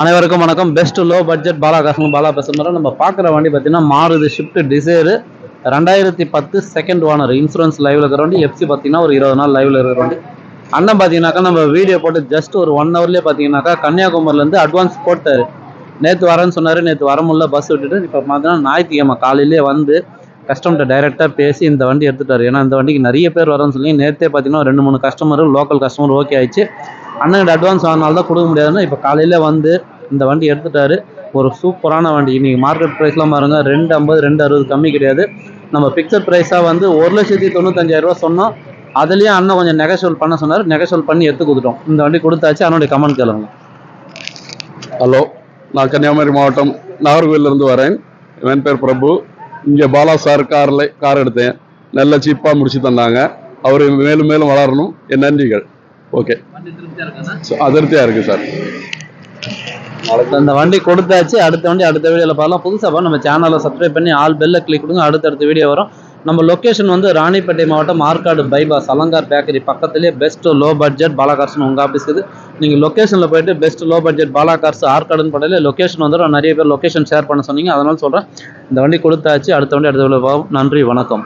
அனைவருக்கும் வணக்கம். Best low budget Bala காசுங்க பாலா பேசுகிறோம் நம்ம பார்க்குற வண்டி பார்த்தீங்கன்னா மாறுது ஷிஃப்ட் டிசைரு ரெண்டாயிரத்தி பத்து செகண்ட் ஓனர் இன்சூரன்ஸ் லைவ்ல இருக்கிற வண்டி. எஃப்சி பார்த்தீங்கன்னா ஒரு இருபது நாள் லைவ்ல இருக்கிற வண்டி. அண்ணன் பார்த்தீங்கன்னாக்கா நம்ம வீடியோ போட்டு ஜஸ்ட் ஒரு ஒன் ஹவர்லேயே பார்த்தீங்கன்னாக்கா கன்னியாகுமரிலேருந்து அட்வான்ஸ் போட்டார். நேற்று வரேன்னு சொன்னார். நேற்று வர முடியல. பஸ் விட்டுட்டு இப்போ பார்த்தீங்கன்னா ஞாயிற்றுக்கிழமை காலையிலே வந்து கஸ்டமர்கிட்ட டைரெக்டாக பேசி இந்த வண்டி எடுத்துட்டார். ஏன்னா இந்த வண்டிக்கு நிறைய பேர் வரேன்னு சொல்லி நேற்றே பார்த்தீங்கன்னா ரெண்டு மூணு கஸ்டமர் லோக்கல் கஸ்டமர் ஓகே ஆயிடுச்சு. அண்ணன் அட்வான்ஸ் ஆனால தான் கொடுக்க முடியாதுன்னா இப்போ காலையில் வந்து இந்த வண்டி எடுத்துட்டாரு. ஒரு சூப்பரான வண்டி. இன்றைக்கி மார்க்கெட் ப்ரைஸ்லாம் பாருங்கள் ரெண்டு ஐம்பது ரெண்டு அறுபது கம்மி கிடையாது. நம்ம பிக்சர் ப்ரைஸாக வந்து ஒரு லட்சத்தி தொண்ணூத்தஞ்சாயிரரூவா சொன்னோம். அதுலேயே அண்ணன் கொஞ்சம் நெகசோல் பண்ண சொன்னார். நெகசோல் பண்ணி எடுத்து கொடுத்துட்டோம். இந்த வண்டி கொடுத்தாச்சு. அண்ணனுடைய கமெண்ட் கேளுங்க. ஹலோ நான் கன்னியாகுமரி மாவட்டம் நாகர்கோவிலிருந்து வரேன். என் பேர் பிரபு. இங்கே பாலா சார் காரில் கார் எடுத்தேன். நல்ல சீப்பாக முடிச்சு தந்தாங்க. அவர் மேலும் மேலும் வளரணும். என் நன்றிகள். ஓகே அதிருப்தியாக இருக்குது சார்? இந்த வண்டி கொடுத்தாச்சு. அடுத்த வண்டி அடுத்த வீடியோவில் பார்க்கலாம். புதுசாக பார்த்து நம்ம சேனலை சப்ஸ்கிரைப் பண்ணி ஆல் பெல்ல கிளிக் கொடுங்க. அடுத்தடுத்த வீடியோ வரும். நம்ம லொக்கேஷன் வந்து ராணிப்பேட்டை மாவட்டம் ஆற்காடு பைபாஸ் அலங்கார் பேக்கரி பக்கத்துலேயே பெஸ்ட் லோ பட்ஜெட் பாலாகார்ஸ்னு உங்கள் ஆஃபீஸ் இருக்குது நீங்கள் லொக்கேஷனில் போயிட்டு பெஸ்ட் லோ பட்ஜெட் பாலாகார்ஸ் ஆற்காடுன்னு போட்டாலே லொக்கேஷன் வந்துடும் நிறைய பேர் லொக்கேஷன் ஷேர் பண்ண சொன்னீங்க. அதனால சொல்கிறேன் இந்த வண்டி கொடுத்தாச்சு. அடுத்த வண்டி அடுத்த நன்றி வணக்கம்.